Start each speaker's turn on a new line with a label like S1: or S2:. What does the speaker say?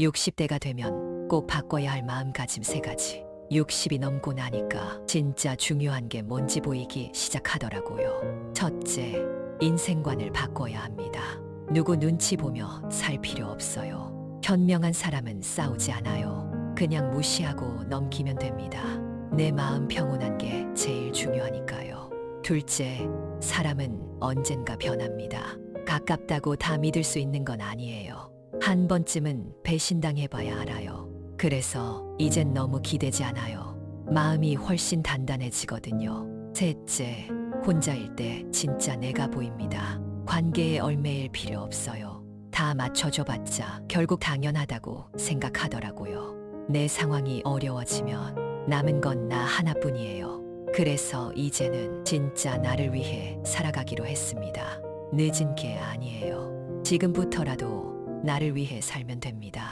S1: 60대가 되면 꼭 바꿔야 할 마음가짐 세 가지. 60이 넘고 나니까 진짜 중요한 게 뭔지 보이기 시작하더라고요. 첫째, 인생관을 바꿔야 합니다. 누구 눈치 보며 살 필요 없어요. 현명한 사람은 싸우지 않아요. 그냥 무시하고 넘기면 됩니다. 내 마음 평온한 게 제일 중요하니까요. 둘째, 사람은 언젠가 변합니다. 가깝다고 다 믿을 수 있는 건 아니에요. 한 번쯤은 배신당해봐야 알아요. 그래서 이젠 너무 기대지 않아요. 마음이 훨씬 단단해지거든요. 셋째, 혼자일 때 진짜 내가 보입니다. 관계에 얼매일 필요 없어요. 다 맞춰줘 봤자 결국 당연하다고 생각하더라고요. 내 상황이 어려워지면 남은 건 나 하나뿐이에요. 그래서 이제는 진짜 나를 위해 살아가기로 했습니다. 늦은 게 아니에요. 지금부터라도 나를 위해 살면 됩니다.